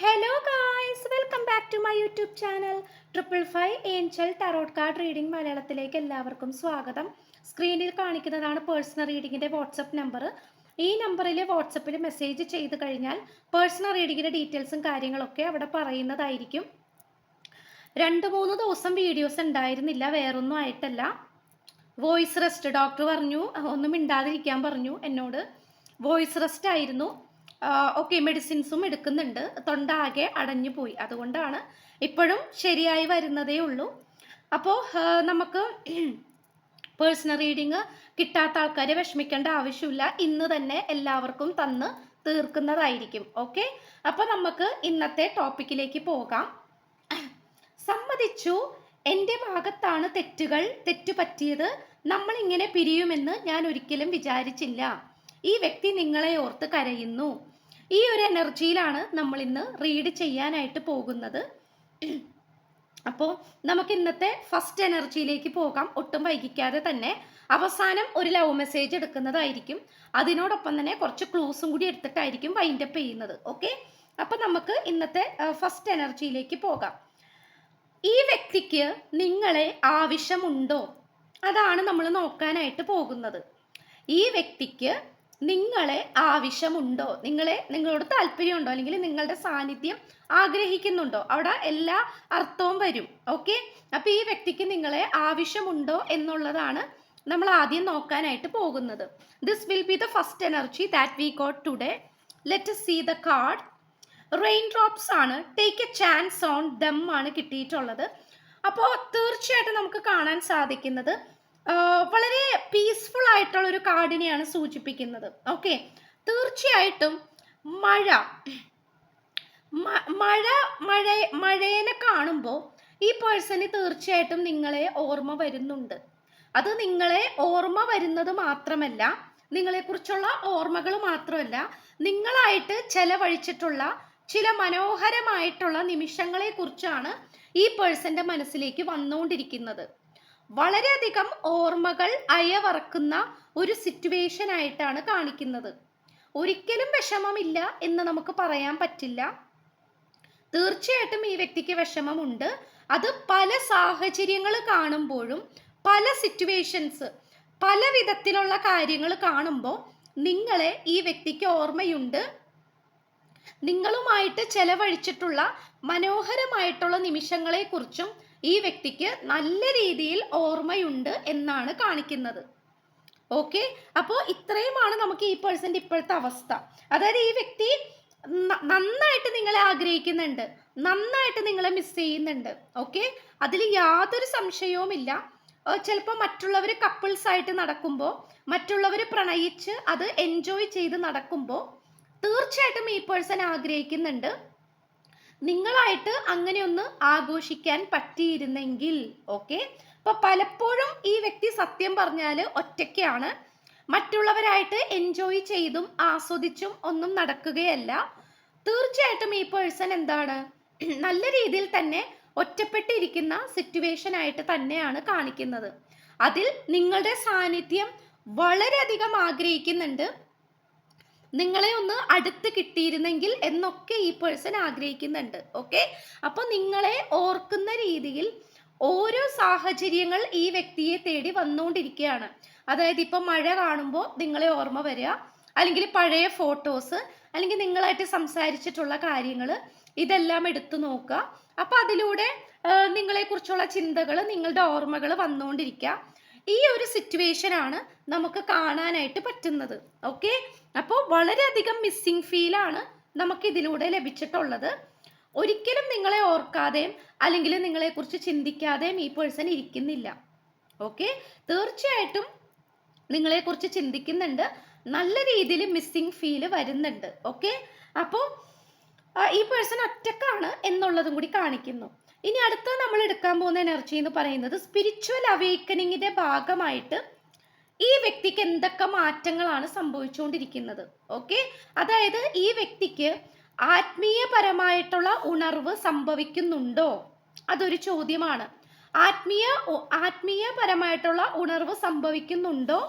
Hello guys welcome back to my YouTube channel triple five angel tarot card reading മലയാളത്തിലേക്ക് എല്ലാവർക്കും സ്വാഗതം. സ്ക്രീനിൽ കാണിക്കുന്നതാണ് പേഴ്സണൽ റീഡിങ്ങിന്റെ വാട്സപ്പ് നമ്പർ ഈ നമ്പറിൽ വാട്സപ്പിൽ മെസ്സേജ് ചെയ്ത് കഴിഞ്ഞാൽ പേഴ്സണൽ റീഡിങ്ങിന്റെ ഡീറ്റെയിൽസും കാര്യങ്ങളൊക്കെ അവിടെ പറയുന്നതായിരിക്കും. രണ്ട് മൂന്ന് ദിവസം വീഡിയോസ് ഉണ്ടായിരുന്നില്ല. വേറൊന്നും ആയിട്ടല്ല. വോയിസ് റെസ്റ്റ് ഡോക്ടർ പറഞ്ഞു. ഒന്നും മിണ്ടാതിരിക്കാൻ പറഞ്ഞു എന്നോട്. വോയിസ് റെസ്റ്റ് ആയിരുന്നു. ഓക്കെ മെഡിസിൻസും എടുക്കുന്നുണ്ട്. തൊണ്ട ആകെ അടഞ്ഞു പോയി. അതുകൊണ്ടാണ് ഇപ്പോഴും ശരിയായി വരുന്നതേ ഉള്ളൂ. അപ്പോൾ നമുക്ക് പേഴ്സണൽ റീഡിങ് കിട്ടാത്ത ആൾക്കാരെ വിഷമിക്കേണ്ട ആവശ്യമില്ല. ഇന്ന് തന്നെ എല്ലാവർക്കും തന്ന് തീർക്കുന്നതായിരിക്കും. ഓക്കെ? അപ്പോൾ നമുക്ക് ഇന്നത്തെ ടോപ്പിക്കിലേക്ക് പോകാം. സമ്മതിച്ചു. എന്റെ ഭാഗത്താണ് തെറ്റുകൾ തെറ്റു പറ്റിയത്. നമ്മൾ ഇങ്ങനെ പിരിയുമെന്ന് ഞാൻ ഒരിക്കലും വിചാരിച്ചില്ല. ഈ വ്യക്തി നിങ്ങളെ ഓർത്ത് കരയുന്നു. ഈ ഒരു എനർജിയിലാണ് നമ്മൾ ഇന്ന് റീഡ് ചെയ്യാനായിട്ട് പോകുന്നത്. അപ്പോൾ നമുക്ക് ഇന്നത്തെ ഫസ്റ്റ് എനർജിയിലേക്ക് പോകാം. ഒട്ടും വൈകിക്കാതെ തന്നെ അവസാനം ഒരു ലവ് മെസ്സേജ് എടുക്കുന്നതായിരിക്കും. അതിനോടൊപ്പം തന്നെ കുറച്ച് ക്ലൂസും കൂടി എടുത്തിട്ടായിരിക്കും വൈൻഡപ്പ് ചെയ്യുന്നത്. ഓക്കെ അപ്പം നമുക്ക് ഇന്നത്തെ ഫസ്റ്റ് എനർജിയിലേക്ക് പോകാം. ഈ വ്യക്തിക്ക് നിങ്ങളെ ആവശ്യമുണ്ടോ? അതാണ് നമ്മൾ നോക്കാനായിട്ട് പോകുന്നത്. ഈ വ്യക്തിക്ക് നിങ്ങളെ ആവശ്യമുണ്ടോ? നിങ്ങളെ നിങ്ങളോട് താല്പര്യമുണ്ടോ? അല്ലെങ്കിൽ നിങ്ങളുടെ സാന്നിധ്യം ആഗ്രഹിക്കുന്നുണ്ടോ? അവിടെ എല്ലാ അർത്ഥവും വരും. ഓക്കെ? അപ്പൊ ഈ വ്യക്തിക്ക് നിങ്ങളെ ആവശ്യമുണ്ടോ എന്നുള്ളതാണ് നമ്മൾ ആദ്യം നോക്കാനായിട്ട് പോകുന്നത്. This will be the first energy that we got today let see the card rain drops ആണ്. Take a chance on them ആണ് കിട്ടിയിട്ടുള്ളത്. അപ്പോൾ തീർച്ചയായിട്ടും നമുക്ക് കാണാൻ സാധിക്കുന്നത് വളരെ പീസ്ഫുൾ ആയിട്ടുള്ള ഒരു കാർഡിനെയാണ് സൂചിപ്പിക്കുന്നത്. ഓക്കെ തീർച്ചയായിട്ടും മഴ മഴ മഴ മഴേനെ കാണുമ്പോൾ ഈ പേഴ്സന് തീർച്ചയായിട്ടും നിങ്ങളെ ഓർമ്മ വരുന്നുണ്ട്. അത് നിങ്ങളെ ഓർമ്മ വരുന്നത് മാത്രമല്ല നിങ്ങളെക്കുറിച്ചുള്ള ഓർമ്മകൾ മാത്രമല്ല നിങ്ങളായിട്ട് ചെലവഴിച്ചിട്ടുള്ള ചില മനോഹരമായിട്ടുള്ള നിമിഷങ്ങളെക്കുറിച്ചാണ് ഈ പേഴ്സന്റെ മനസ്സിലേക്ക് വന്നുകൊണ്ടിരിക്കുന്നത് വളരെയധികം ഓർമ്മകൾ അയവറക്കുന്ന ഒരു സിറ്റുവേഷൻ ആയിട്ടാണ് കാണിക്കുന്നത്. ഒരിക്കലും വിഷമമില്ല എന്ന് നമുക്ക് പറയാൻ പറ്റില്ല. തീർച്ചയായിട്ടും ഈ വ്യക്തിക്ക് വിഷമമുണ്ട്. അത് പല സാഹചര്യങ്ങൾ കാണുമ്പോഴും പല സിറ്റുവേഷൻസ് പല വിധത്തിലുള്ള കാര്യങ്ങൾ കാണുമ്പോൾ നിങ്ങളെ ഈ വ്യക്തിക്ക് ഓർമ്മയുണ്ട്. നിങ്ങളുമായിട്ട് ചെലവഴിച്ചിട്ടുള്ള മനോഹരമായിട്ടുള്ള നിമിഷങ്ങളെക്കുറിച്ചും ഈ വ്യക്തിക്ക് നല്ല രീതിയിൽ ഓർമ്മയുണ്ട് എന്നാണ് കാണിക്കുന്നത്. ഓക്കെ അപ്പോൾ ഇത്രയുമാണ് നമുക്ക് ഈ പേഴ്സന്റെ ഇപ്പോഴത്തെ അവസ്ഥ. അതായത് ഈ വ്യക്തി നന്നായിട്ട് നിങ്ങളെ ആഗ്രഹിക്കുന്നുണ്ട്. നന്നായിട്ട് നിങ്ങളെ മിസ് ചെയ്യുന്നുണ്ട്. ഓക്കെ അതിൽ യാതൊരു സംശയവുമില്ല ചിലപ്പോൾ മറ്റുള്ളവർ കപ്പിൾസ് ആയിട്ട് നടക്കുമ്പോൾ മറ്റുള്ളവർ പ്രണയിച്ച് അത് എൻജോയ് ചെയ്ത് നടക്കുമ്പോൾ തീർച്ചയായിട്ടും ഈ പേഴ്സൺ ആഗ്രഹിക്കുന്നുണ്ട്. നിങ്ങളായിട്ട് അങ്ങനെ ഒന്ന് ആഘോഷിക്കാൻ പറ്റിയിരുന്നെങ്കിൽ ഓക്കെ അപ്പൊ പലപ്പോഴും ഈ വ്യക്തി സത്യം പറഞ്ഞാൽ ഒറ്റയ്ക്കാണ്. മറ്റുള്ളവരായിട്ട് എൻജോയ് ചെയ്തും ആസ്വദിച്ചും ഒന്നും നടക്കുകയല്ല. തീർച്ചയായിട്ടും ഈ പേഴ്സൺ എന്താണ്? നല്ല രീതിയിൽ തന്നെ ഒറ്റപ്പെട്ടിരിക്കുന്ന സിറ്റുവേഷൻ ആയിട്ട് തന്നെയാണ് കാണിക്കുന്നത്. അതിൽ നിങ്ങളുടെ സാന്നിധ്യം വളരെയധികം ആഗ്രഹിക്കുന്നുണ്ട്. നിങ്ങളെ ഒന്ന് അടുത്ത് കിട്ടിയിരുന്നെങ്കിൽ എന്നൊക്കെ ഈ പേഴ്സൺ ആഗ്രഹിക്കുന്നുണ്ട്. ഓക്കെ അപ്പൊ നിങ്ങളെ ഓർക്കുന്ന രീതിയിൽ ഓരോ സാഹചര്യങ്ങൾ ഈ വ്യക്തിയെ തേടി വന്നുകൊണ്ടിരിക്കുകയാണ്. അതായത് ഇപ്പൊ മഴ കാണുമ്പോൾ നിങ്ങളെ ഓർമ്മ വരിക അല്ലെങ്കിൽ പഴയ ഫോട്ടോസ് അല്ലെങ്കിൽ നിങ്ങളായിട്ട് സംസാരിച്ചിട്ടുള്ള കാര്യങ്ങൾ ഇതെല്ലാം എടുത്തു നോക്കുക. അപ്പൊ അതിലൂടെ നിങ്ങളെക്കുറിച്ചുള്ള ചിന്തകൾ നിങ്ങളുടെ ഓർമ്മകൾ വന്നുകൊണ്ടിരിക്കുക. ഈ ഒരു സിറ്റുവേഷൻ ആണ് നമുക്ക് കാണാനായിട്ട് പറ്റുന്നത്. ഓക്കെ അപ്പോൾ വളരെയധികം മിസ്സിങ് ഫീലാണ് നമുക്ക് ഇതിലൂടെ ലഭിച്ചിട്ടുള്ളത്. ഒരിക്കലും നിങ്ങളെ ഓർക്കാതെയും അല്ലെങ്കിൽ നിങ്ങളെക്കുറിച്ച് ചിന്തിക്കാതെയും ഈ പേഴ്സൺ ഇരിക്കുന്നില്ല. ഓക്കെ തീർച്ചയായിട്ടും നിങ്ങളെക്കുറിച്ച് ചിന്തിക്കുന്നുണ്ട്. നല്ല രീതിയിൽ മിസ്സിങ് ഫീൽ വരുന്നുണ്ട്. ഓക്കെ അപ്പോൾ ഈ പേഴ്സൺ ഒറ്റക്കാണ് എന്നുള്ളതും കൂടി കാണിക്കുന്നു. ഇനി അടുത്ത നമ്മൾ എടുക്കാൻ പോകുന്ന എനർജി എന്ന് പറയുന്നത് സ്പിരിച്വൽ അവേക്കനിങ്ങിന്റെ ഭാഗമായിട്ട് ഈ വ്യക്തിക്ക് എന്തൊക്കെ മാറ്റങ്ങളാണ് സംഭവിച്ചുകൊണ്ടിരിക്കുന്നത്? ഓക്കെ അതായത് ഈ വ്യക്തിക്ക് ആത്മീയപരമായിട്ടുള്ള ഉണർവ് സംഭവിക്കുന്നുണ്ടോ? അതൊരു ചോദ്യമാണ്. ആത്മീയ ആത്മീയപരമായിട്ടുള്ള ഉണർവ് സംഭവിക്കുന്നുണ്ടോ?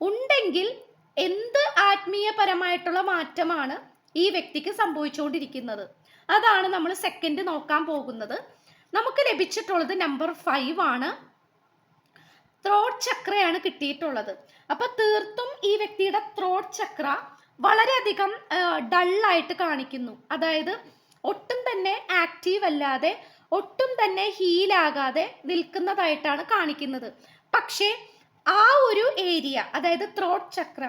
ഉണ്ടെങ്കിൽ എന്ത് ആത്മീയപരമായിട്ടുള്ള മാറ്റമാണ് ഈ വ്യക്തിക്ക് സംഭവിച്ചുകൊണ്ടിരിക്കുന്നത്? അതാണ് നമ്മൾ സെക്കൻഡ് നോക്കാൻ പോകുന്നത്. നമുക്ക് ലഭിച്ചിട്ടുള്ളത് നമ്പർ ഫൈവ് ആണ്. ത്രോട്ട് ചക്രയാണ് കിട്ടിയിട്ടുള്ളത്. അപ്പൊ തീർത്തും ഈ വ്യക്തിയുടെ ത്രോട്ട് ചക്ര വളരെയധികം ഡള്ളായിട്ട് കാണിക്കുന്നു. അതായത് ഒട്ടും തന്നെ ആക്റ്റീവ് അല്ലാതെ ഒട്ടും തന്നെ ഹീലാകാതെ നിൽക്കുന്നതായിട്ടാണ് കാണിക്കുന്നത്. പക്ഷേ ആ ഒരു ഏരിയ അതായത് ത്രോട്ട് ചക്ര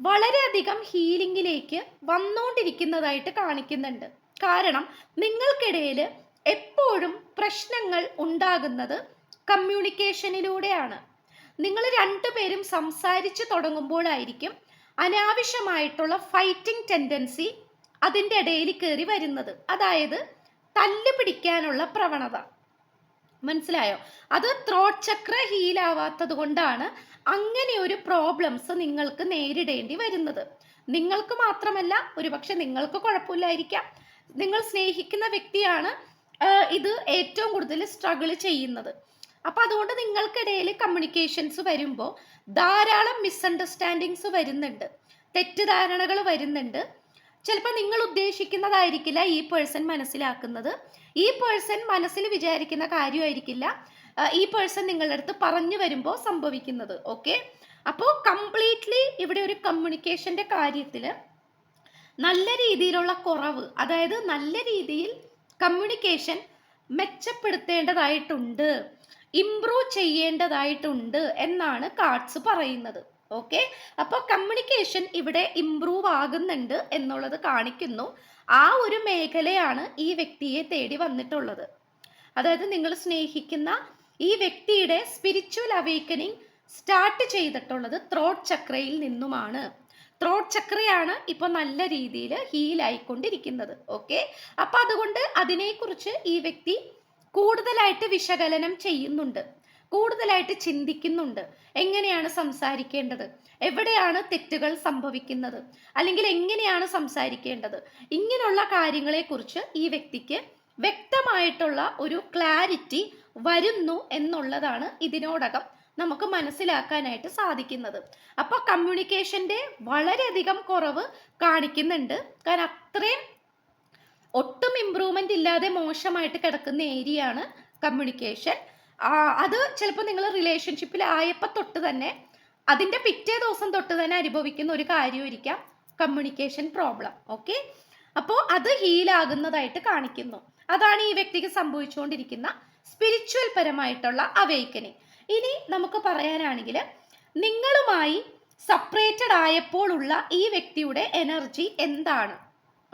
വളരെയധികം ഹീലിംഗിലേക്ക് വന്നുകൊണ്ടിരിക്കുന്നതായിട്ട് കാണിക്കുന്നുണ്ട്. കാരണം നിങ്ങൾക്കിടയിൽ എപ്പോഴും പ്രശ്നങ്ങൾ ഉണ്ടാകുന്നത് കമ്മ്യൂണിക്കേഷനിലൂടെയാണ് നിങ്ങൾ രണ്ടുപേരും സംസാരിച്ച് തുടങ്ങുമ്പോഴായിരിക്കും അനാവശ്യമായിട്ടുള്ള ഫൈറ്റിംഗ് ടെൻഡൻസി അതിന്റെ ഇടയിൽ കയറി വരുന്നത്. അതായത് തല്ല് പിടിക്കാനുള്ള പ്രവണത. മനസ്സിലായോ? അത് ത്രോട്ട് ചക്ര ഹീലാവാത്തത് കൊണ്ടാണ് അങ്ങനെ ഒരു പ്രോബ്ലംസ് നിങ്ങൾക്ക് നേരിടേണ്ടി വരുന്നത്. നിങ്ങൾക്ക് മാത്രമല്ല ഒരുപക്ഷെ നിങ്ങൾക്ക് കുഴപ്പമില്ലായിരിക്കാം. നിങ്ങൾ സ്നേഹിക്കുന്ന വ്യക്തിയാണ് ഇത് ഏറ്റവും കൂടുതൽ സ്ട്രഗിൾ ചെയ്യുന്നത്. അപ്പൊ അതുകൊണ്ട് നിങ്ങൾക്കിടയിൽ കമ്മ്യൂണിക്കേഷൻസ് വരുമ്പോൾ ധാരാളം മിസ്അണ്ടർസ്റ്റാൻഡിങ്സ് വരുന്നുണ്ട് തെറ്റിദ്ധാരണകൾ വരുന്നുണ്ട്. ചിലപ്പോൾ നിങ്ങൾ ഉദ്ദേശിക്കുന്നതായിരിക്കില്ല ഈ പേഴ്സൺ മനസ്സിലാക്കുന്നത്. ഈ പേഴ്സൺ മനസ്സിൽ വിചാരിക്കുന്ന കാര്യമായിരിക്കില്ല ഈ പേഴ്സൺ നിങ്ങളുടെ അടുത്ത് പറഞ്ഞു വരുമ്പോൾ സംഭവിക്കുന്നത്. ഓക്കെ അപ്പോൾ കംപ്ലീറ്റ്ലി ഇവിടെ ഒരു കമ്മ്യൂണിക്കേഷന്റെ കാര്യത്തിൽ നല്ല രീതിയിലുള്ള കുറവ് അതായത് നല്ല രീതിയിൽ കമ്മ്യൂണിക്കേഷൻ മെച്ചപ്പെടുത്തേണ്ടതായിട്ടുണ്ട്. ഇംപ്രൂവ് ചെയ്യേണ്ടതായിട്ടുണ്ട് എന്നാണ് കാർഡ്സ് പറയുന്നത്. ഓക്കെ അപ്പോൾ കമ്മ്യൂണിക്കേഷൻ ഇവിടെ ഇംപ്രൂവ് ആകുന്നുണ്ട് എന്നുള്ളത് കാണിക്കുന്നു. ആ ഒരു മേഖലയാണ് ഈ വ്യക്തിയെ തേടി വന്നിട്ടുള്ളത്. അതായത് നിങ്ങൾ സ്നേഹിക്കുന്ന ഈ വ്യക്തിയുടെ സ്പിരിച്വൽ അവേക്കനിങ് സ്റ്റാർട്ട് ചെയ്തിട്ടുള്ളത് ത്രോട്ട് ചക്രയിൽ നിന്നുമാണ്. ത്രോട്ട് ചക്രയാണ് ഇപ്പൊ നല്ല രീതിയിൽ ഹീൽ ആയിക്കൊണ്ടിരിക്കുന്നത്. ഓക്കെ അപ്പൊ അതുകൊണ്ട് അതിനെക്കുറിച്ച് ഈ വ്യക്തി കൂടുതലായിട്ട് വിശകലനം ചെയ്യുന്നുണ്ട്. കൂടുതലായിട്ട് ചിന്തിക്കുന്നുണ്ട്. എങ്ങനെയാണ് സംസാരിക്കേണ്ടത്? എവിടെയാണ് തെറ്റുകൾ സംഭവിക്കുന്നത്? അല്ലെങ്കിൽ എങ്ങനെയാണ് സംസാരിക്കേണ്ടത്? ഇങ്ങനെയുള്ള കാര്യങ്ങളെക്കുറിച്ച് ഈ വ്യക്തിക്ക് വ്യക്തമായിട്ടുള്ള ഒരു ക്ലാരിറ്റി വരുന്നു എന്നുള്ളതാണ് ഇതിനോടകം നമുക്ക് മനസ്സിലാക്കാനായിട്ട് സാധിക്കുന്നത്. അപ്പോൾ കമ്മ്യൂണിക്കേഷന്റെ വളരെയധികം കുറവ് കാണിക്കുന്നുണ്ട്. കാരണം അത്രയും ഒട്ടും ഇമ്പ്രൂവ്മെന്റ് ഇല്ലാതെ മോശമായിട്ട് കിടക്കുന്ന ഏരിയ ആണ് കമ്മ്യൂണിക്കേഷൻ അത് ചിലപ്പോൾ നിങ്ങൾ റിലേഷൻഷിപ്പിൽ ആയപ്പോൾ തൊട്ട് തന്നെ അതിന്റെ പിറ്റേ ദിവസം തൊട്ട് തന്നെ അനുഭവിക്കുന്ന ഒരു കാര്യമായിരിക്കാം കമ്മ്യൂണിക്കേഷൻ പ്രോബ്ലം ഓക്കെ അപ്പോൾ അത് ഹീലാകുന്നതായിട്ട് കാണിക്കുന്നു. അതാണ് ഈ വ്യക്തിക്ക് സംഭവിച്ചുകൊണ്ടിരിക്കുന്ന സ്പിരിച്വൽ പരമായിട്ടുള്ള അവേക്കനിങ് ഇനി നമുക്ക് പറയാനാണെങ്കിൽ നിങ്ങളുമായി സപ്പറേറ്റഡ് ആയപ്പോഴുള്ള ഈ വ്യക്തിയുടെ എനർജി എന്താണ്?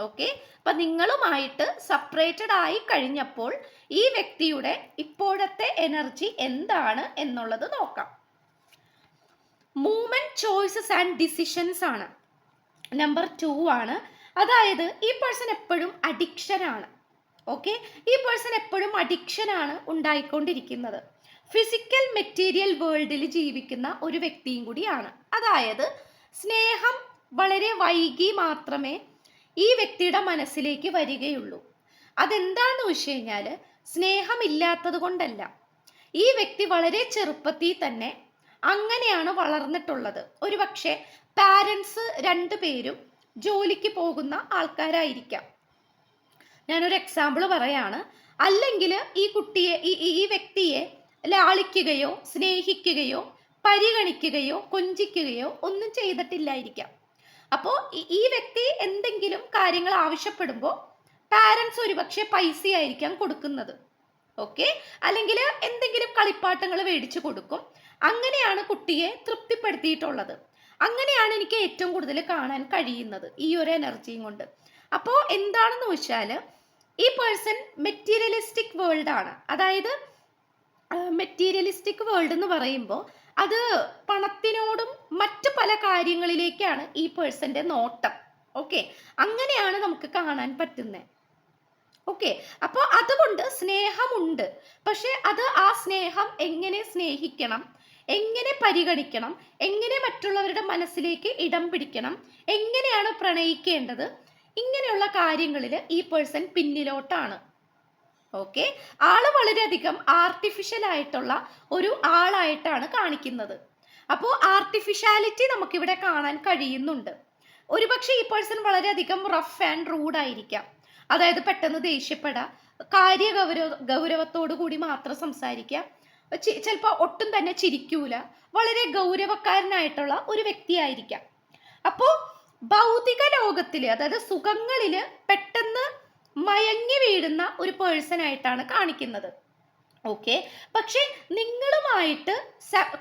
ഓക്കെ അപ്പൊ നിങ്ങളുമായിട്ട് സെപ്പറേറ്റഡ് ആയി കഴിഞ്ഞപ്പോൾ ഈ വ്യക്തിയുടെ ഇപ്പോഴത്തെ എനർജി എന്താണ് എന്നുള്ളത് നോക്കാം. മൂമെന്റ് ചോയ്സസ് ആൻഡ് ഡിസിഷൻസ് ആണ്. നമ്പർ ടു ആണ്. അതായത് ഈ പേഴ്സൺ എപ്പോഴും അഡിക്ഷൻ ആണ്. ഓക്കെ ഈ പേഴ്സൺ എപ്പോഴും അഡിക്ഷൻ ആണ് ഉണ്ടായിക്കൊണ്ടിരിക്കുന്നത്. ഫിസിക്കൽ മെറ്റീരിയൽ വേൾഡിൽ ജീവിക്കുന്ന ഒരു വ്യക്തിയും കൂടിയാണ്. അതായത് സ്നേഹം വളരെ വൈകി മാത്രമേ ഈ വ്യക്തിയുടെ മനസ്സിലേക്ക് വരികയുള്ളൂ. അതെന്താണെന്ന് വെച്ച് കഴിഞ്ഞാൽ സ്നേഹമില്ലാത്തത് കൊണ്ടല്ല. ഈ വ്യക്തി വളരെ ചെറുപ്പത്തിൽ തന്നെ അങ്ങനെയാണ് വളർന്നിട്ടുള്ളത്. ഒരു പക്ഷേ പാരൻസ് രണ്ടുപേരും ജോലിക്ക് പോകുന്ന ആൾക്കാരായിരിക്കാം. ഞാനൊരു എക്സാമ്പിൾ പറയാണ്. അല്ലെങ്കിൽ ഈ കുട്ടിയെ ഈ ഈ- വ്യക്തിയെ ലാളിക്കുകയോ സ്നേഹിക്കുകയോ പരിഗണിക്കുകയോ കൊഞ്ചിക്കുകയോ ഒന്നും ചെയ്തിട്ടില്ലായിരിക്കാം. അപ്പോൾ ഈ വ്യക്തി എന്തെങ്കിലും കാര്യങ്ങൾ ആവശ്യപ്പെടുമ്പോൾ പാരൻസ് ഒരുപക്ഷെ പൈസയായിരിക്കാം കൊടുക്കുന്നത്. ഓക്കെ അല്ലെങ്കിൽ എന്തെങ്കിലും കളിപ്പാട്ടങ്ങൾ മേടിച്ചു കൊടുക്കും. അങ്ങനെയാണ് കുട്ടിയെ തൃപ്തിപ്പെടുത്തിയിട്ടുള്ളത്. അങ്ങനെയാണ് എനിക്ക് ഏറ്റവും കൂടുതൽ കാണാൻ കഴിയുന്നത് ഈ ഒരു എനർജിയും കൊണ്ട്. അപ്പോൾ എന്താണെന്ന് വെച്ചാൽ ഈ പേഴ്സൺ മെറ്റീരിയലിസ്റ്റിക് വേൾഡ് ആണ്. അതായത് മെറ്റീരിയലിസ്റ്റിക് വേൾഡ് എന്ന് പറയുമ്പോൾ അത് പണത്തിനോടും മറ്റു പല കാര്യങ്ങളിലേക്കാണ് ഈ പേഴ്സന്റെ നോട്ടം. ഓക്കെ? അങ്ങനെയാണ് നമുക്ക് കാണാൻ പറ്റുന്നത് ഓക്കെ? അപ്പോൾ അതുകൊണ്ട് സ്നേഹമുണ്ട്. പക്ഷെ അത് ആ സ്നേഹം എങ്ങനെ സ്നേഹിക്കണം? എങ്ങനെ പരിഗണിക്കണം? എങ്ങനെ മറ്റുള്ളവരുടെ മനസ്സിലേക്ക് ഇടം പിടിക്കണം? എങ്ങനെയാണ് പ്രണയിക്കേണ്ടത്? ഇങ്ങനെയുള്ള കാര്യങ്ങളിൽ ഈ പേഴ്സൺ പിന്നിലോട്ടാണ്. ഓക്കെ? ആൾ വളരെയധികം ആർട്ടിഫിഷ്യൽ ആയിട്ടുള്ള ഒരു ആളായിട്ടാണ് കാണിക്കുന്നത്. അപ്പോൾ ആർട്ടിഫിഷ്യാലിറ്റി നമുക്കിവിടെ കാണാൻ കഴിയുന്നുണ്ട്. ഒരുപക്ഷെ ഈ പേഴ്സൺ വളരെയധികം റഫ് ആൻഡ് റൂഡ് ആയിരിക്കാം. അതായത് പെട്ടെന്ന് ദേഷ്യപ്പെടാം കാര്യ ഗൗരവ ഗൗരവത്തോടു കൂടി മാത്രം സംസാരിക്കാം ചിലപ്പോൾ ഒട്ടും തന്നെ ചിരിക്കൂല വളരെ ഗൗരവക്കാരനായിട്ടുള്ള ഒരു വ്യക്തിയായിരിക്കാം. അപ്പോൾ ഭൗതിക ലോകത്തിൽ അതായത് സുഖങ്ങളിൽ പെട്ടെന്ന് മയങ്ങി വീഴുന്ന ഒരു പേഴ്സൺ ആയിട്ടാണ് കാണിക്കുന്നത്. ഓക്കെ പക്ഷെ നിങ്ങളുമായിട്ട്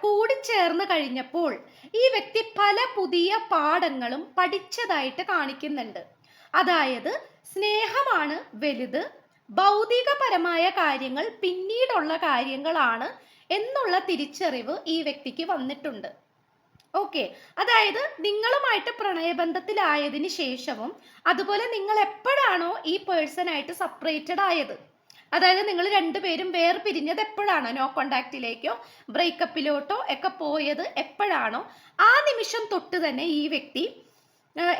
കൂടിച്ചേർന്ന് കഴിഞ്ഞപ്പോൾ ഈ വ്യക്തി പല പുതിയ പാഠങ്ങളും പഠിച്ചതായിട്ട് കാണിക്കുന്നുണ്ട്. അതായത് സ്നേഹമാണ് വലുത് ഭൗതികപരമായ കാര്യങ്ങൾ പിന്നീടുള്ള കാര്യങ്ങളാണ് എന്നുള്ള തിരിച്ചറിവ് ഈ വ്യക്തിക്ക് വന്നിട്ടുണ്ട്. ഓക്കെ. അതായത് നിങ്ങളുമായിട്ട് പ്രണയബന്ധത്തിലായതിനു ശേഷവും അതുപോലെ നിങ്ങൾ എപ്പോഴാണോ ഈ പേഴ്സൺ ആയിട്ട് സെപ്പറേറ്റഡ് ആയത്? അതായത് നിങ്ങൾ രണ്ടുപേരും വേർപിരിഞ്ഞത് എപ്പോഴാണോ? നോ കോണ്ടാക്റ്റിലേക്കോ ബ്രേക്കപ്പിലോട്ടോ ഒക്കെ പോയത് എപ്പോഴാണോ? ആ നിമിഷം തൊട്ട് തന്നെ ഈ വ്യക്തി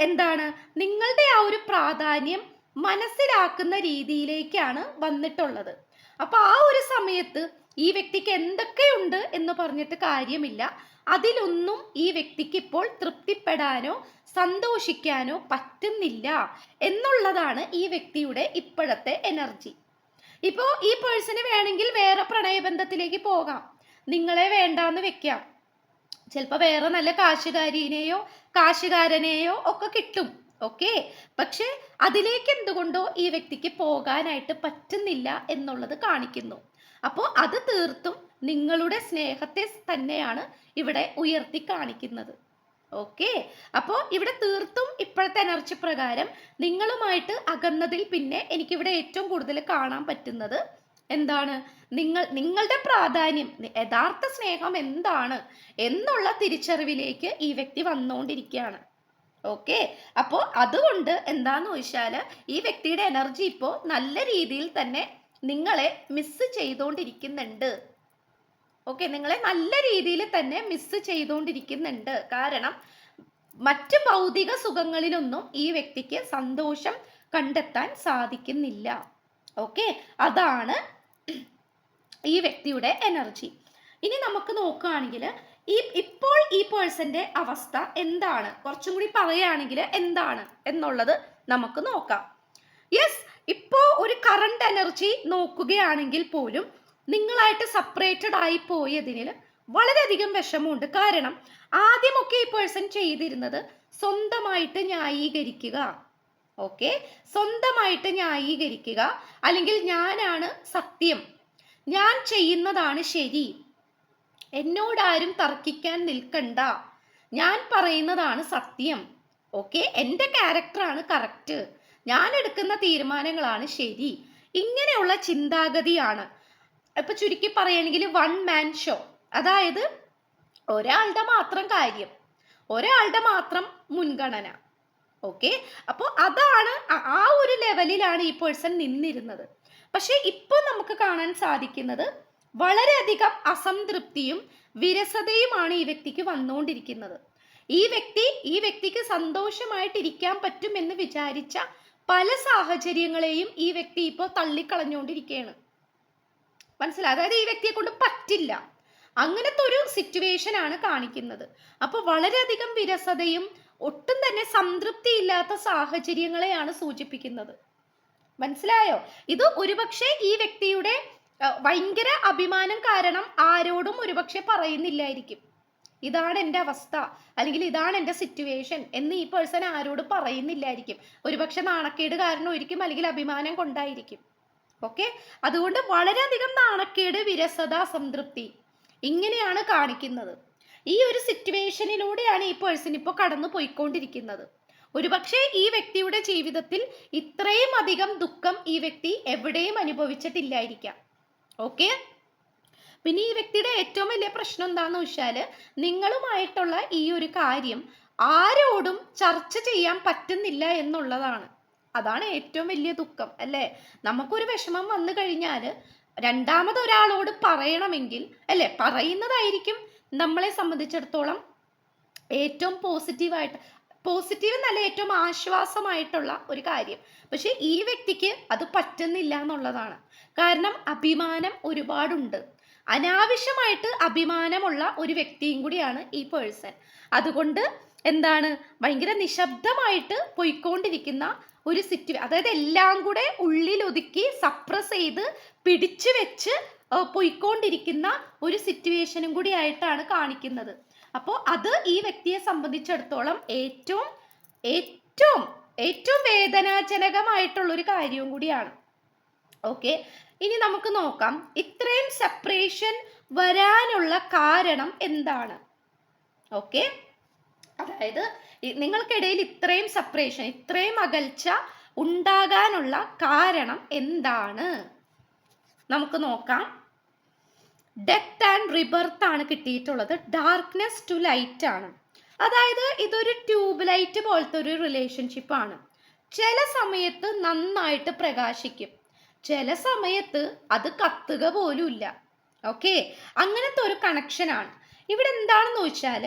എന്താണ്? നിങ്ങളുടെ ആ ഒരു പ്രാധാന്യം മനസ്സിലാക്കുന്ന രീതിയിലേക്കാണ് വന്നിട്ടുള്ളത്. അപ്പൊ ആ ഒരു സമയത്ത് ഈ വ്യക്തിക്ക് എന്തൊക്കെയുണ്ട് എന്ന് പറഞ്ഞിട്ട് കാര്യമില്ല. അതിലൊന്നും ഈ വ്യക്തിക്ക് ഇപ്പോൾ തൃപ്തിപ്പെടാനോ സന്തോഷിക്കാനോ പറ്റുന്നില്ല എന്നുള്ളതാണ് ഈ വ്യക്തിയുടെ ഇപ്പോഴത്തെ എനർജി. ഇപ്പോൾ ഈ പേഴ്സണ് വേണമെങ്കിൽ വേറെ പ്രണയബന്ധത്തിലേക്ക് പോകാം. നിങ്ങളെ വേണ്ടാന്ന് വെക്കാം. ചിലപ്പോൾ വേറെ നല്ല കാശുകാരിനെയോ കാശുകാരനെയോ ഒക്കെ കിട്ടും. ഓക്കെ? പക്ഷെ അതിലേക്ക് എന്തുകൊണ്ടോ ഈ വ്യക്തിക്ക് പോകാനായിട്ട് പറ്റുന്നില്ല എന്നുള്ളത് കാണിക്കുന്നു. അപ്പോൾ അത് തീർത്തും നിങ്ങളുടെ സ്നേഹത്തെ തന്നെയാണ് ഇവിടെ ഉയർത്തി കാണിക്കുന്നത്. ഓക്കെ അപ്പോൾ ഇവിടെ തീർത്തും ഇപ്പോഴത്തെ എനർജി പ്രകാരം നിങ്ങളുമായിട്ട് അകന്നതിൽ പിന്നെ എനിക്കിവിടെ ഏറ്റവും കൂടുതൽ കാണാൻ പറ്റുന്നത് എന്താണ്? നിങ്ങൾ നിങ്ങളുടെ പ്രാധാന്യം യഥാർത്ഥ സ്നേഹം എന്താണ് എന്നുള്ള തിരിച്ചറിവിലേക്ക് ഈ വ്യക്തി വന്നുകൊണ്ടിരിക്കുകയാണ്. ഓക്കെ അപ്പോൾ അതുകൊണ്ട് എന്താന്ന് ചോദിച്ചാൽ ഈ വ്യക്തിയുടെ എനർജി ഇപ്പോൾ നല്ല രീതിയിൽ തന്നെ നിങ്ങളെ മിസ് ചെയ്തുകൊണ്ടിരിക്കുന്നുണ്ട്. ഓക്കെ നിങ്ങളെ നല്ല രീതിയിൽ തന്നെ മിസ് ചെയ്തുകൊണ്ടിരിക്കുന്നുണ്ട്. കാരണം മറ്റ് ഭൗതിക സുഖങ്ങളിലൊന്നും ഈ വ്യക്തിക്ക് സന്തോഷം കണ്ടെത്താൻ സാധിക്കുന്നില്ല. ഓക്കെ അതാണ് ഈ വ്യക്തിയുടെ എനർജി ഇനി നമുക്ക് നോക്കുകയാണെങ്കിൽ ഈ ഇപ്പോൾ ഈ പേഴ്സന്റെ അവസ്ഥ എന്താണ്? കുറച്ചും കൂടി പറയുകയാണെങ്കിൽ എന്താണ് എന്നുള്ളത് നമുക്ക് നോക്കാം. യെസ് ഇപ്പോ ഒരു കറണ്ട് എനർജി നോക്കുകയാണെങ്കിൽ പോലും നിങ്ങളായിട്ട് സെപ്പറേറ്റഡ് ആയി പോയതിന് വളരെയധികം വിഷമമുണ്ട്. കാരണം ആദ്യമൊക്കെ ഈ പേഴ്സൺ ചെയ്തിരുന്നത് സ്വന്തമായിട്ട് ന്യായീകരിക്കുക. ഓക്കെ സ്വന്തമായിട്ട് ന്യായീകരിക്കുക. അല്ലെങ്കിൽ ഞാനാണ് സത്യം. ഞാൻ ചെയ്യുന്നതാണ് ശരി. എന്നോടാരും തർക്കിക്കാൻ നിൽക്കണ്ട. ഞാൻ പറയുന്നതാണ് സത്യം. ഓക്കെ എന്റെ ക്യാരക്ടറാണ് കറക്റ്റ് ഞാൻ എടുക്കുന്ന തീരുമാനങ്ങളാണ് ശരി. ഇങ്ങനെയുള്ള ചിന്താഗതിയാണ് ഇപ്പൊ ചുരുക്കി പറയുകയാണെങ്കിൽ വൺ മാൻ ഷോ അതായത് ഒരാളുടെ മാത്രം കാര്യം ഒരാളുടെ മാത്രം മുൻഗണന. ഓക്കെ അപ്പോൾ അതാണ് ആ ഒരു ലെവലിലാണ് ഈ പേഴ്സൺ നിന്നിരുന്നത്. പക്ഷേ ഇപ്പോൾ നമുക്ക് കാണാൻ സാധിക്കുന്നത് വളരെയധികം അസംതൃപ്തിയും വിരസതയുമാണ് ഈ വ്യക്തിക്ക് വന്നുകൊണ്ടിരിക്കുന്നത്. ഈ വ്യക്തി ഈ വ്യക്തിക്ക് സന്തോഷമായിട്ടിരിക്കാൻ പറ്റുമെന്ന് വിചാരിച്ച പല സാഹചര്യങ്ങളെയും ഈ വ്യക്തി ഇപ്പോൾ തള്ളിക്കളഞ്ഞുകൊണ്ടിരിക്കുകയാണ്. മനസ്സിലായി അതായത് ഈ വ്യക്തിയെ കൊണ്ട് പറ്റില്ല. അങ്ങനത്തെ ഒരു സിറ്റുവേഷൻ ആണ് കാണിക്കുന്നത്. അപ്പോൾ വളരെയധികം വിരസതയും ഒട്ടും തന്നെ സംതൃപ്തി ഇല്ലാത്ത സാഹചര്യങ്ങളെയാണ് സൂചിപ്പിക്കുന്നത്. മനസ്സിലായോ? ഇത് ഒരുപക്ഷെ ഈ വ്യക്തിയുടെ ഭയങ്കര അഭിമാനം കാരണം ആരോടും ഒരുപക്ഷെ പറയുന്നില്ലായിരിക്കും. ഇതാണ് എന്റെ അവസ്ഥ. അല്ലെങ്കിൽ ഇതാണ് എന്റെ സിറ്റുവേഷൻ എന്ന് ഈ പേഴ്സൺ ആരോട് പറയുന്നില്ലായിരിക്കും. ഒരുപക്ഷെ നാണക്കേട് കാരണം അല്ലെങ്കിൽ അഭിമാനം കൊണ്ടായിരിക്കും. ഓക്കെ അതുകൊണ്ട് വളരെയധികം നാണക്കേട് വിരസത സംതൃപ്തി ഇങ്ങനെയാണ് കാണിക്കുന്നത്. ഈ ഒരു സിറ്റുവേഷനിലൂടെയാണ് ഈ പേഴ്സൺ ഇപ്പോൾ കടന്നു പോയിക്കൊണ്ടിരിക്കുന്നത് ഒരുപക്ഷെ ഈ വ്യക്തിയുടെ ജീവിതത്തിൽ ഇത്രയും അധികം ദുഃഖം ഈ വ്യക്തി എവിടെയും അനുഭവിച്ചിട്ടില്ലായിരിക്കാം. ഓക്കെ പിന്നെ ഈ വ്യക്തിയുടെ ഏറ്റവും വലിയ പ്രശ്നം എന്താണെന്ന് വെച്ചാൽ നിങ്ങളുമായിട്ടുള്ള ഈ ഒരു കാര്യം ആരോടും ചർച്ച ചെയ്യാൻ പറ്റുന്നില്ല എന്നുള്ളതാണ്. അതാണ് ഏറ്റവും വലിയ ദുഃഖം അല്ലേ? നമുക്കൊരു വിഷമം വന്നു കഴിഞ്ഞാൽ രണ്ടാമത് ഒരാളോട് പറയണമെങ്കിൽ അല്ലേ? പറയുന്നതായിരിക്കും നമ്മളെ സംബന്ധിച്ചിടത്തോളം ഏറ്റവും പോസിറ്റീവായിട്ട് പോസിറ്റീവ് എന്നല്ല ഏറ്റവും ആശ്വാസമായിട്ടുള്ള ഒരു കാര്യം. പക്ഷെ ഈ വ്യക്തിക്ക് അത് പറ്റുന്നില്ല എന്നുള്ളതാണ്. കാരണം അഭിമാനം ഒരുപാടുണ്ട്. അനാവശ്യമായിട്ട് അഭിമാനമുള്ള ഒരു വ്യക്തിയും കൂടിയാണ് ഈ പേഴ്സൺ. അതുകൊണ്ട് എന്താണ്? ഭയങ്കര നിശബ്ദമായിട്ട് പോയിക്കൊണ്ടിരിക്കുന്ന ഒരു സിറ്റുവേ അതായത് എല്ലാം കൂടെ ഉള്ളിൽ ഒതുക്കി സപ്രസ് ചെയ്ത് പിടിച്ചു വെച്ച് പൊയ്ക്കൊണ്ടിരിക്കുന്ന ഒരു സിറ്റുവേഷനും കൂടി ആയിട്ടാണ് കാണിക്കുന്നത്. അപ്പോൾ അത് ഈ വ്യക്തിയെ സംബന്ധിച്ചിടത്തോളം ഏറ്റവും ഏറ്റവും ഏറ്റവും വേദനാജനകമായിട്ടുള്ള ഒരു കാര്യവും കൂടിയാണ്. ഓക്കെ? ഇനി നമുക്ക് നോക്കാം. ഇത്രയും സെപ്പറേഷൻ വരാനുള്ള കാരണം എന്താണ്? ഓക്കെ? അതായത് നിങ്ങൾക്കിടയിൽ ഇത്രയും സെപ്പറേഷൻ ഇത്രയും അകൽച്ച ഉണ്ടാകാനുള്ള കാരണം എന്താണ്? നമുക്ക് നോക്കാം. ഡെത്ത് ആൻഡ് റിബർത്ത് ആണ് കിട്ടിയിട്ടുള്ളത്. ഡാർക്ക്നെസ് ടു ലൈറ്റ് ആണ്. അതായത് ഇതൊരു ട്യൂബ് ലൈറ്റ് പോലത്തെ ഒരു റിലേഷൻഷിപ്പ് ആണ്. ചില സമയത്ത് നന്നായിട്ട് പ്രകാശിക്കും. ചില സമയത്ത് അത് കത്തുക പോലും ഇല്ല ഓക്കെ അങ്ങനത്തെ ഒരു കണക്ഷനാണ് ഇവിടെ എന്താണെന്ന് വെച്ചാൽ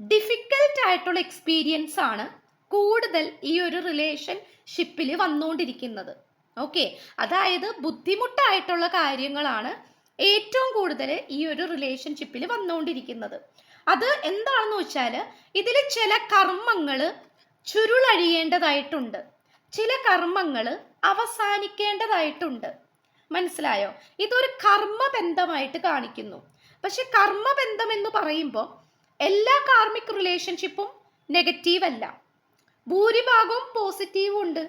ഡിഫിക്കൽട്ട് ആയിട്ടുള്ള എക്സ്പീരിയൻസ് ആണ് കൂടുതൽ ഈ ഒരു റിലേഷൻഷിപ്പിൽ വന്നുകൊണ്ടിരിക്കുന്നത് ഓക്കെ അതായത് ബുദ്ധിമുട്ടായിട്ടുള്ള കാര്യങ്ങളാണ് ഏറ്റവും കൂടുതൽ ഈ ഒരു റിലേഷൻഷിപ്പിൽ വന്നുകൊണ്ടിരിക്കുന്നത് അത് എന്താണെന്ന് വെച്ചാൽ ഇതിൽ ചില കർമ്മങ്ങൾ ചുരുളഴിയേണ്ടതായിട്ടുണ്ട്. ചില കർമ്മങ്ങൾ അവസാനിക്കേണ്ടതായിട്ടുണ്ട്. മനസ്സിലായോ? ഇതൊരു കർമ്മബന്ധമായിട്ട് കാണിക്കുന്നു. പക്ഷെ കർമ്മബന്ധം എന്ന് പറയുമ്പോൾ എല്ലാ കാർമിക് റിലേഷൻഷിപ്പും നെഗറ്റീവ് അല്ല. ഭൂരിഭാഗവും പോസിറ്റീവും ഉണ്ട്.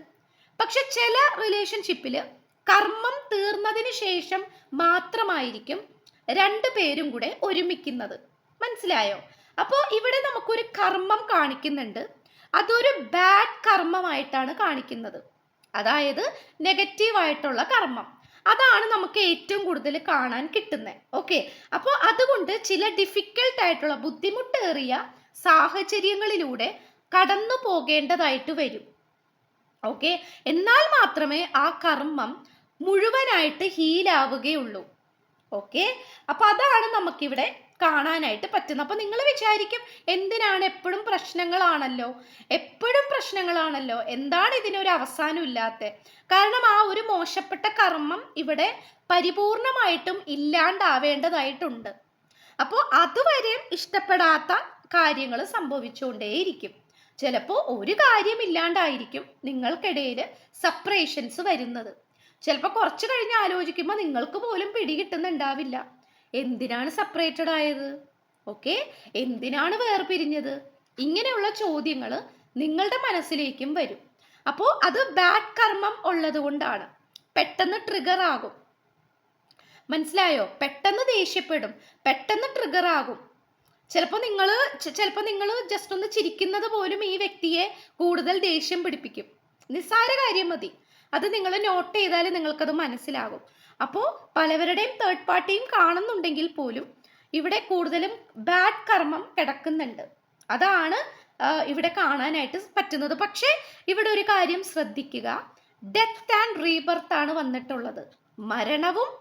പക്ഷെ ചില റിലേഷൻഷിപ്പിൽ കർമ്മം തീർന്നതിന് ശേഷം മാത്രമായിരിക്കും രണ്ടു പേരും കൂടെ ഒരുമിക്കുന്നത്. മനസ്സിലായോ? അപ്പോൾ ഇവിടെ നമുക്കൊരു കർമ്മം കാണിക്കുന്നുണ്ട്. അതൊരു ബാഡ് കർമ്മമായിട്ടാണ് കാണിക്കുന്നത്. അതായത് നെഗറ്റീവായിട്ടുള്ള കർമ്മം. അതാണ് നമുക്ക് ഏറ്റവും കൂടുതൽ കാണാൻ കിട്ടുന്നത് ഓക്കെ അപ്പോൾ അതുകൊണ്ട് ചില ഡിഫിക്കൽട്ട് ആയിട്ടുള്ള ബുദ്ധിമുട്ടേറിയ സാഹചര്യങ്ങളിലൂടെ കടന്നു പോകേണ്ടതായിട്ട് വരും. ഓക്കെ എന്നാൽ മാത്രമേ ആ കർമ്മം മുഴുവനായിട്ട് ഹീലാവുകയുള്ളൂ ഓക്കെ അപ്പൊ അതാണ് നമുക്കിവിടെ കാണാനായിട്ട് പറ്റുന്നത് അപ്പൊ നിങ്ങൾ വിചാരിക്കും എന്തിനാണ് എപ്പോഴും പ്രശ്നങ്ങളാണല്ലോ? എപ്പോഴും പ്രശ്നങ്ങളാണല്ലോ? എന്താണ് ഇതിനൊരു അവസാനം ഇല്ലാത്ത? കാരണം ആ ഒരു മോശപ്പെട്ട കർമ്മം ഇവിടെ പരിപൂർണമായിട്ടും ഇല്ലാണ്ടാവേണ്ടതായിട്ടുണ്ട്. അപ്പോൾ അതുവരെ ഇഷ്ടപ്പെടാത്ത കാര്യങ്ങൾ സംഭവിച്ചുകൊണ്ടേയിരിക്കും. ചിലപ്പോൾ ഒരു കാര്യം ഇല്ലാണ്ടായിരിക്കും നിങ്ങൾക്കിടയിൽ സെപ്പറേഷൻസ് വരുന്നത്. ചിലപ്പോൾ കുറച്ച് കഴിഞ്ഞ് ആലോചിക്കുമ്പോൾ നിങ്ങൾക്ക് പോലും പിടികിട്ടുന്നുണ്ടാവില്ല. എന്തിനാണ് സെപ്പറേറ്റഡ് ആയത്? ഓക്കെ എന്തിനാണ് വേർപിരിഞ്ഞത്? ഇങ്ങനെയുള്ള ചോദ്യങ്ങൾ നിങ്ങളുടെ മനസ്സിലേക്കും വരും. അപ്പോൾ അത് ബാഡ് കർമ്മം ഉള്ളത് കൊണ്ടാണ്. പെട്ടെന്ന് ട്രിഗർ ആകും. മനസ്സിലായോ? പെട്ടെന്ന് ദേഷ്യപ്പെടും. പെട്ടെന്ന് ട്രിഗർ ആകും. ചിലപ്പോൾ നിങ്ങൾ ചിലപ്പോൾ നിങ്ങൾ ജസ്റ്റ് ഒന്ന് ചിരിക്കുന്നത് പോലും ഈ വ്യക്തിയെ കൂടുതൽ ദേഷ്യം പിടിപ്പിക്കും. നിസ്സാര കാര്യം മതി. അത് നിങ്ങൾ നോട്ട് ചെയ്താൽ നിങ്ങൾക്കത് മനസ്സിലാകും. അപ്പോൾ പലവരുടെയും തേർഡ് പാർട്ടിയും കാണുന്നുണ്ടെങ്കിൽ പോലും ഇവിടെ കൂടുതലും ബാഡ് കർമ്മം കിടക്കുന്നുണ്ട്. അതാണ് ഇവിടെ കാണാനായിട്ട് പറ്റുന്നത്. പക്ഷേ ഇവിടെ ഒരു കാര്യം ശ്രദ്ധിക്കുക. ഡെത്ത് ആൻഡ് റീബർത്ത് ആണ് വന്നിട്ടുള്ളത്. മരണവും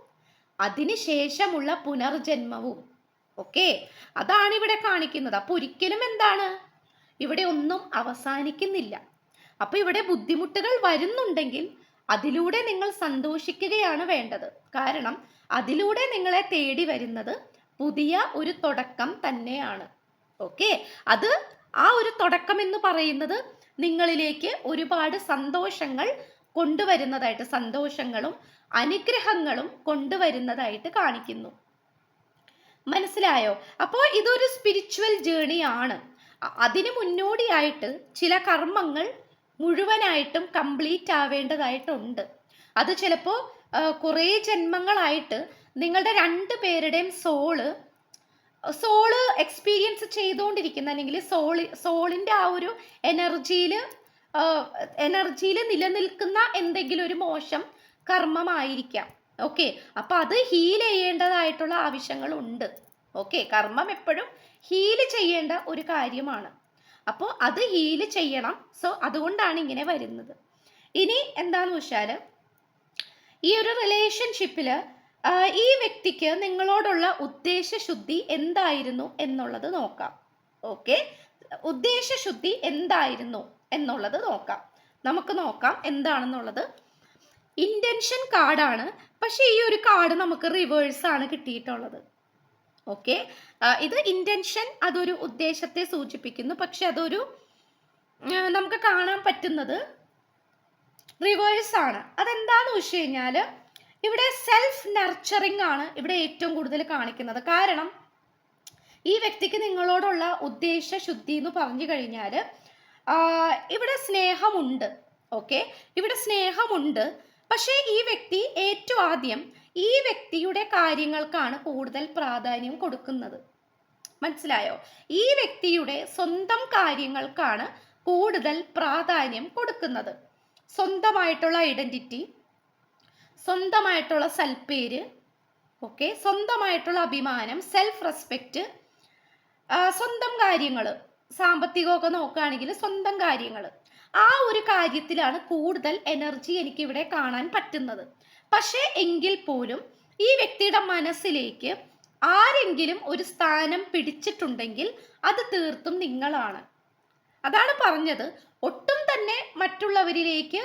അതിനുശേഷമുള്ള പുനർജന്മവും. ഓക്കെ? അതാണ് ഇവിടെ കാണിക്കുന്നത്. അപ്പൊ ഒരിക്കലും എന്താണ്? ഇവിടെ ഒന്നും അവസാനിക്കുന്നില്ല. അപ്പൊ ഇവിടെ ബുദ്ധിമുട്ടുകൾ വരുന്നുണ്ടെങ്കിൽ അതിലൂടെ നിങ്ങൾ സന്തോഷിക്കുകയാണ് വേണ്ടത്. കാരണം അതിലൂടെ നിങ്ങളെ തേടി വരുന്നത് പുതിയ ഒരു തുടക്കം തന്നെയാണ്. ഓക്കെ? അത് ആ ഒരു തുടക്കം എന്ന് പറയുന്നത് നിങ്ങളിലേക്ക് ഒരുപാട് സന്തോഷങ്ങൾ കൊണ്ടുവരുന്നതായിട്ട് സന്തോഷങ്ങളും അനുഗ്രഹങ്ങളും കൊണ്ടുവരുന്നതായിട്ട് കാണിക്കുന്നു. മനസ്സിലായോ? അപ്പോൾ ഇതൊരു സ്പിരിച്വൽ ജേണി ആണ്. അതിന് മുന്നോടിയായിട്ട് ചില കർമ്മങ്ങൾ മുഴുവനായിട്ടും കംപ്ലീറ്റ് ആവേണ്ടതായിട്ടുണ്ട്. അത് ചിലപ്പോൾ കുറേ ജന്മങ്ങളായിട്ട് നിങ്ങളുടെ രണ്ട് പേരുടെയും സോൾ സോൾ എക്സ്പീരിയൻസ് ചെയ്തുകൊണ്ടിരിക്കുന്ന അല്ലെങ്കിൽ സോളി സോളിന്റെ ആ ഒരു എനർജിയിൽ എനർജിയിൽ നിലനിൽക്കുന്ന എന്തെങ്കിലും ഒരു മോശം കർമ്മമായിരിക്കാം. ഓക്കെ? അപ്പൊ അത് ഹീൽ ചെയ്യേണ്ടതായിട്ടുള്ള ആവശ്യങ്ങളുണ്ട്. ഓക്കെ? കർമ്മം എപ്പോഴും ഹീൽ ചെയ്യേണ്ട ഒരു കാര്യമാണ്. അപ്പോൾ അത് ഹീൽ ചെയ്യണം. സോ അതുകൊണ്ടാണ് ഇങ്ങനെ വരുന്നത്. ഇനി എന്താന്ന് വെച്ചാൽ ഈ ഒരു റിലേഷൻഷിപ്പിൽ ഈ വ്യക്തിക്ക് നിങ്ങളോടുള്ള ഉദ്ദേശശുദ്ധി എന്തായിരുന്നു എന്നുള്ളത് നോക്കാം. ഓക്കെ ഉദ്ദേശശുദ്ധി എന്തായിരുന്നു എന്നുള്ളത് നോക്കാം. നമുക്ക് നോക്കാം എന്താണെന്നുള്ളത്. ഇന്റൻഷൻ കാർഡാണ് പക്ഷേ ഈ ഒരു കാർഡ് നമുക്ക് റിവേഴ്സ് ആണ് കിട്ടിയിട്ടുള്ളത്. ഓക്കെ ഇത് ഇന്റൻഷൻ അതൊരു ഉദ്ദേശത്തെ സൂചിപ്പിക്കുന്നു. പക്ഷെ അതൊരു നമുക്ക് കാണാൻ പറ്റുന്നത് റിവേഴ്സ് ആണ്. അതെന്താന്ന് വെച്ച് കഴിഞ്ഞാൽ ഇവിടെ സെൽഫ് നർച്ചറിങ് ആണ് ഇവിടെ ഏറ്റവും കൂടുതൽ കാണിക്കുന്നത്. കാരണം ഈ വ്യക്തിക്ക് നിങ്ങളോടുള്ള ഉദ്ദേശ ശുദ്ധി എന്ന് പറഞ്ഞു കഴിഞ്ഞാൽ ഇവിടെ സ്നേഹമുണ്ട്. ഓക്കെ ഇവിടെ സ്നേഹമുണ്ട്. പക്ഷേ ഈ വ്യക്തി ഏറ്റവും ആദ്യം ഈ വ്യക്തിയുടെ കാര്യങ്ങൾക്കാണ് കൂടുതൽ പ്രാധാന്യം കൊടുക്കുന്നത്. മനസ്സിലായോ? ഈ വ്യക്തിയുടെ സ്വന്തം കാര്യങ്ങൾക്കാണ് കൂടുതൽ പ്രാധാന്യം കൊടുക്കുന്നത്. സ്വന്തമായിട്ടുള്ള ഐഡന്റിറ്റി സ്വന്തമായിട്ടുള്ള സൽപ്പേര് ഓക്കെ സ്വന്തമായിട്ടുള്ള അഭിമാനം സെൽഫ് റെസ്പെക്റ്റ് സ്വന്തം കാര്യങ്ങൾ സാമ്പത്തികമൊക്കെ നോക്കുകയാണെങ്കിൽ സ്വന്തം കാര്യങ്ങൾ ആ ഒരു കാര്യത്തിലാണ് കൂടുതൽ എനർജി എനിക്കിവിടെ കാണാൻ പറ്റുന്നത്. പക്ഷേ എങ്കിൽ പോലും ഈ വ്യക്തിയുടെ മനസ്സിലേക്ക് ആരെങ്കിലും ഒരു സ്ഥാനം പിടിച്ചിട്ടുണ്ടെങ്കിൽ അത് തീർത്തും നിങ്ങളാണ്. അതാണ് പറഞ്ഞത്. ഒട്ടും തന്നെ മറ്റുള്ളവരിലേക്ക്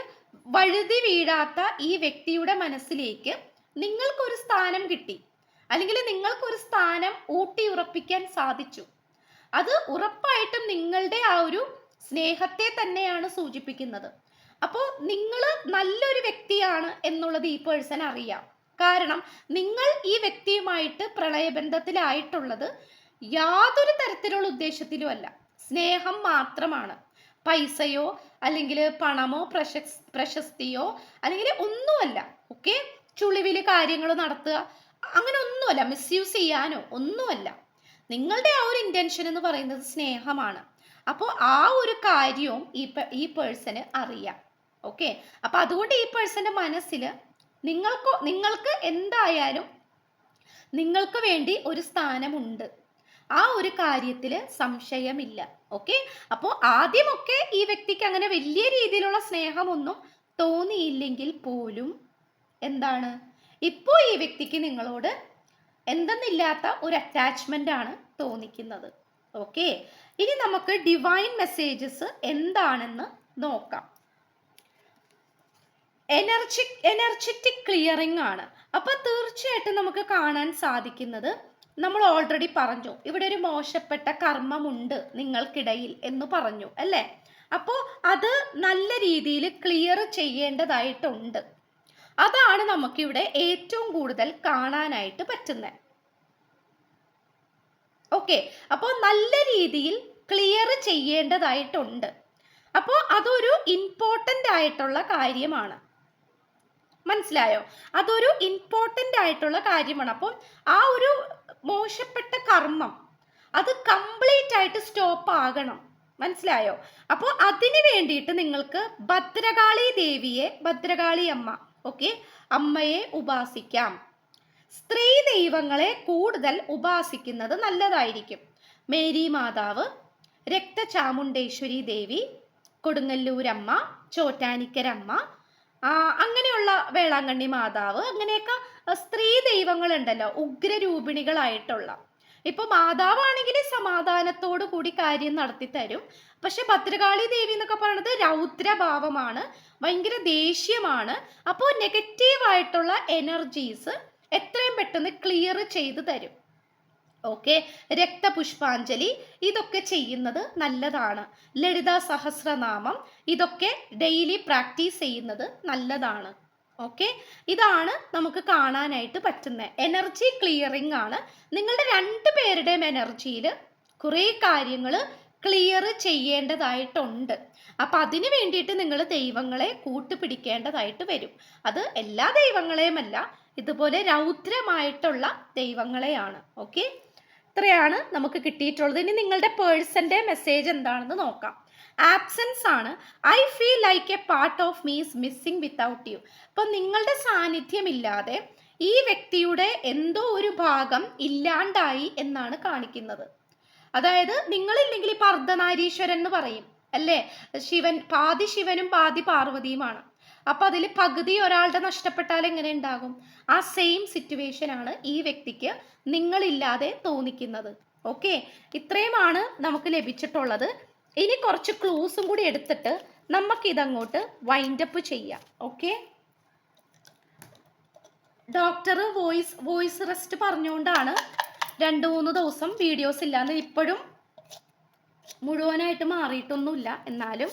വഴുതി വീഴാത്ത ഈ വ്യക്തിയുടെ മനസ്സിലേക്ക് നിങ്ങൾക്കൊരു സ്ഥാനം കിട്ടി. അല്ലെങ്കിൽ നിങ്ങൾക്കൊരു സ്ഥാനം ഊട്ടി ഉറപ്പിക്കാൻ സാധിച്ചു. അത് ഉറപ്പായിട്ടും നിങ്ങളുടെ ആ ഒരു സ്നേഹത്തെ തന്നെയാണ് സൂചിപ്പിക്കുന്നത്. അപ്പോൾ നിങ്ങൾ നല്ലൊരു വ്യക്തിയാണ് എന്നുള്ളത് ഈ പേഴ്സൺ അറിയാം. കാരണം നിങ്ങൾ ഈ വ്യക്തിയുമായിട്ട് പ്രളയബന്ധത്തിലായിട്ടുള്ളത് യാതൊരു തരത്തിലുള്ള ഉദ്ദേശത്തിലും അല്ല. സ്നേഹം മാത്രമാണ്. പൈസയോ അല്ലെങ്കിൽ പണമോ പ്രശസ് പ്രശസ്തിയോ അല്ലെങ്കിൽ ഒന്നുമല്ല. ഓക്കെ? ചുളിവിൽ കാര്യങ്ങൾ നടത്തുക. അങ്ങനെ ഒന്നുമല്ല. മിസ്യൂസ് ചെയ്യാനോ ഒന്നുമല്ല. നിങ്ങളുടെ ആ ഒരു ഇന്റൻഷൻ എന്ന് പറയുന്നത് സ്നേഹമാണ്. അപ്പോൾ ആ ഒരു കാര്യവും ഈ ഈ പേഴ്സണ് അറിയാം. ഓക്കെ അപ്പോൾ അതുകൊണ്ട് ഈ പേഴ്സന്റെ മനസ്സിൽ നിങ്ങൾക്ക് നിങ്ങൾക്ക് എന്തായാലും നിങ്ങൾക്ക് വേണ്ടി ഒരു സ്ഥാനമുണ്ട്. ആ ഒരു കാര്യത്തിൽ സംശയമില്ല. ഓക്കെ അപ്പോൾ ആദ്യമൊക്കെ ഈ വ്യക്തിക്ക് അങ്ങനെ വലിയ രീതിയിലുള്ള സ്നേഹമൊന്നും തോന്നിയില്ലെങ്കിൽ പോലും എന്താണ്? ഇപ്പോൾ ഈ വ്യക്തിക്ക് നിങ്ങളോട് എന്തെന്നില്ലാത്ത ഒരു അറ്റാച്ച്മെന്റ് ആണ് തോന്നിക്കുന്നത്. ഓക്കെ ഇനി നമുക്ക് ഡിവൈൻ മെസ്സേജസ് എന്താണെന്ന് നോക്കാം. എനർജി എനർജറ്റിക് ക്ലിയറിംഗ് ആണ്. അപ്പൊ തീർച്ചയായിട്ടും നമുക്ക് കാണാൻ സാധിക്കുന്നത് നമ്മൾ ഓൾറെഡി പറഞ്ഞു. ഇവിടെ ഒരു മോശപ്പെട്ട കർമ്മമുണ്ട് നിങ്ങൾക്കിടയിൽ എന്ന് പറഞ്ഞു അല്ലേ? അപ്പോൾ അത് നല്ല രീതിയിൽ ക്ലിയർ ചെയ്യേണ്ടതായിട്ടുണ്ട്. അതാണ് നമുക്കിവിടെ ഏറ്റവും കൂടുതൽ കാണാനായിട്ട് പറ്റുന്നത് ഓക്കെ അപ്പോൾ നല്ല രീതിയിൽ ക്ലിയർ ചെയ്യേണ്ടതായിട്ടുണ്ട്. അപ്പോൾ അതൊരു ഇമ്പോർട്ടന്റ് ആയിട്ടുള്ള കാര്യമാണ്. മനസ്സിലായോ? അതൊരു ഇമ്പോർട്ടന്റ് ആയിട്ടുള്ള കാര്യമാണ്. അപ്പോൾ ആ ഒരു മോശപ്പെട്ട കർമ്മം അത് കംപ്ലീറ്റ് ആയിട്ട് സ്റ്റോപ്പ് ആകണം. മനസ്സിലായോ? അപ്പോൾ അതിന് വേണ്ടിയിട്ട് നിങ്ങൾക്ക് ഭദ്രകാളി ദേവിയെ ഭദ്രകാളി അമ്മ ഓക്കെ അമ്മയെ ഉപാസിക്കാം. സ്ത്രീ ദൈവങ്ങളെ കൂടുതൽ ഉപാസിക്കുന്നത് നല്ലതായിരിക്കും. മേരി മാതാവ് രക്തചാമുണ്ടേശ്വരി ദേവി കൊടുങ്ങല്ലൂരമ്മ ചോറ്റാനിക്കരമ്മ അങ്ങനെയുള്ള വേളാങ്കണ്ണി മാതാവ് അങ്ങനെയൊക്കെ സ്ത്രീ സ്ത്രീ ദൈവങ്ങളുണ്ടല്ലോ ഉഗ്രരൂപിണികളായിട്ടുള്ള. ഇപ്പൊ മാതാവാണെങ്കിൽ സമാധാനത്തോടു കൂടി കാര്യം നടത്തി തരും. പക്ഷെ ഭദ്രകാളി ദേവി എന്നൊക്കെ പറയുന്നത് രൗദ്രഭാവമാണ് ഭയങ്കര ദേഷ്യമാണ്. അപ്പോൾ നെഗറ്റീവായിട്ടുള്ള എനർജീസ് എത്രയും പെട്ടെന്ന് ക്ലിയർ ചെയ്തു തരും. ഓക്കെ? രക്തപുഷ്പാഞ്ജലി ഇതൊക്കെ ചെയ്യുന്നത് നല്ലതാണ്. ലളിത സഹസ്രനാമം ഇതൊക്കെ ഡെയിലി പ്രാക്ടീസ് ചെയ്യുന്നത് നല്ലതാണ്. ഓക്കെ? ഇതാണ് നമുക്ക് കാണാനായിട്ട് പറ്റുന്നത്. എനർജി ക്ലിയറിംഗ് ആണ്. നിങ്ങളുടെ രണ്ട് പേരുടെയും എനർജിയിൽ കുറേ കാര്യങ്ങൾ ക്ലിയർ ചെയ്യേണ്ടതായിട്ടുണ്ട്. അപ്പം അതിന് വേണ്ടിയിട്ട് നിങ്ങൾ ദൈവങ്ങളെ കൂട്ടുപിടിക്കേണ്ടതായിട്ട് വരും. അത് എല്ലാ ദൈവങ്ങളെയുമല്ല ഇതുപോലെ രൗദ്രമായിട്ടുള്ള ദൈവങ്ങളെയാണ്. ഓക്കെ? ഇത്രയാണ് നമുക്ക് കിട്ടിയിട്ടുള്ളത്. ഇനി നിങ്ങളുടെ പേഴ്സന്റെ മെസ്സേജ് എന്താണെന്ന് നോക്കാം. ആബ്സെൻസ് ആണ്. I feel like a part of me is missing without you അപ്പം നിങ്ങളുടെ സാന്നിധ്യമില്ലാതെ ഈ വ്യക്തിയുടെ എന്തോ ഒരു ഭാഗം ഇല്ലാണ്ടായി എന്നാണ് കാണിക്കുന്നത്. അതായത് നിങ്ങളില്ലെങ്കിൽ ഇപ്പൊ അർദ്ധനാരീശ്വരൻ എന്ന് പറയും അല്ലേ? ശിവൻ പാതി ശിവനും പാതി പാർവതിയുമാണ്. അപ്പൊ അതിൽ പകുതി ഒരാളുടെ നഷ്ടപ്പെട്ടാൽ എങ്ങനെ ഉണ്ടാകും? ആ സെയിം സിറ്റുവേഷൻ ആണ് ഈ വ്യക്തിക്ക് നിങ്ങളില്ലാതെ തോന്നിക്കുന്നത്. ഓക്കെ ഇത്രയുമാണ് നമുക്ക് ലഭിച്ചിട്ടുള്ളത്. ഇനി കുറച്ച് ക്ലൂസും കൂടി എടുത്തിട്ട് നമുക്ക് ഇതങ്ങോട്ട് വൈൻഡപ്പ് ചെയ്യാം. Okay doctor voice voice rest പറഞ്ഞുകൊണ്ടാണ് രണ്ട് മൂന്ന് ദിവസം വീഡിയോസ് ഇല്ലാന്ന് ഇപ്പോഴും മുഴുവനായിട്ട് മാറിയിട്ടൊന്നുമില്ല. എന്നാലും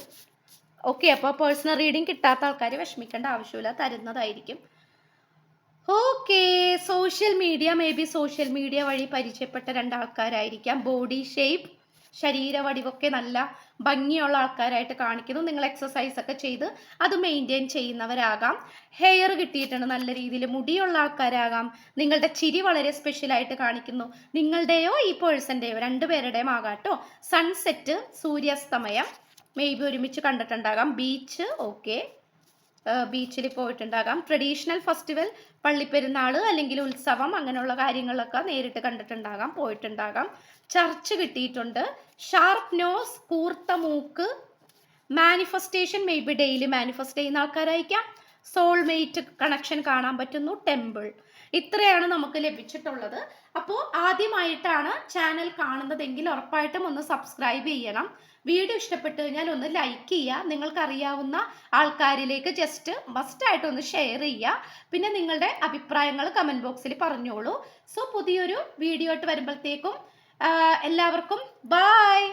ഓക്കെ അപ്പോൾ പേഴ്സണൽ റീഡിംഗ് കിട്ടാത്ത ആൾക്കാർ വിഷമിക്കേണ്ട ആവശ്യമില്ല തരുന്നതായിരിക്കും. Okay social media maybe social media വഴി പരിചയപ്പെട്ട രണ്ടാൾക്കാരായിരിക്കാം. ബോഡി ഷേപ്പ് ശരീരവടിവൊക്കെ നല്ല ഭംഗിയുള്ള ആൾക്കാരായിട്ട് കാണിക്കുന്നു. നിങ്ങൾ എക്സസൈസ് ഒക്കെ ചെയ്ത് അത് മെയിന്റെയിൻ ചെയ്യുന്നവരാകാം. ഹെയർ കിട്ടിയിട്ടുണ്ട് നല്ല രീതിയിൽ മുടിയുള്ള ആൾക്കാരാകാം. നിങ്ങളുടെ ചിരി വളരെ സ്പെഷ്യലായിട്ട് കാണിക്കുന്നു. നിങ്ങളുടെയോ ഈ പേഴ്സന്റെയോ രണ്ടുപേരുടെയും ആകാട്ടോ സൺസെറ്റ് സൂര്യാസ്തമയം. മേ ബി ഒരുമിച്ച് കണ്ടിട്ടുണ്ടാകാം. ബീച്ച് ഓക്കെ ബീച്ചിൽ പോയിട്ടുണ്ടാകാം. ട്രഡീഷണൽ ഫെസ്റ്റിവൽ പള്ളിപ്പെരുന്നാൾ അല്ലെങ്കിൽ ഉത്സവം അങ്ങനെയുള്ള കാര്യങ്ങളൊക്കെ നേരിട്ട് കണ്ടിട്ടുണ്ടാകാം പോയിട്ടുണ്ടാകാം. ചർച്ച് കിട്ടിയിട്ടുണ്ട്. ഷാർപ്പ് നോസ് കൂർത്ത മൂക്ക്. Manifestation may be daily manifest ചെയ്യുന്ന ആൾക്കാരായിരിക്കാം. സോൾമേറ്റ് കണക്ഷൻ കാണാൻ പറ്റുന്നു ടെമ്പിൾ ഇത്രയാണ് നമുക്ക് ലഭിച്ചിട്ടുള്ളത്. അപ്പോൾ ആദ്യമായിട്ടാണ് ചാനൽ കാണുന്നതെങ്കിൽ ഉറപ്പായിട്ടും ഒന്ന് സബ്സ്ക്രൈബ് ചെയ്യണം. വീഡിയോ ഇഷ്ടപ്പെട്ട് കഴിഞ്ഞാൽ ഒന്ന് ലൈക്ക് ചെയ്യുക നിങ്ങൾക്കറിയാവുന്ന ആൾക്കാരിലേക്ക് ജസ്റ്റ് മസ്റ്റായിട്ട് ഒന്ന് ഷെയർ ചെയ്യുക പിന്നെ നിങ്ങളുടെ അഭിപ്രായങ്ങൾ കമന്റ് ബോക്സിൽ പറഞ്ഞോളൂ. സോ പുതിയൊരു വീഡിയോ ആയിട്ട് വരുമ്പോഴത്തേക്കും എല്ലാവർക്കും ബായ്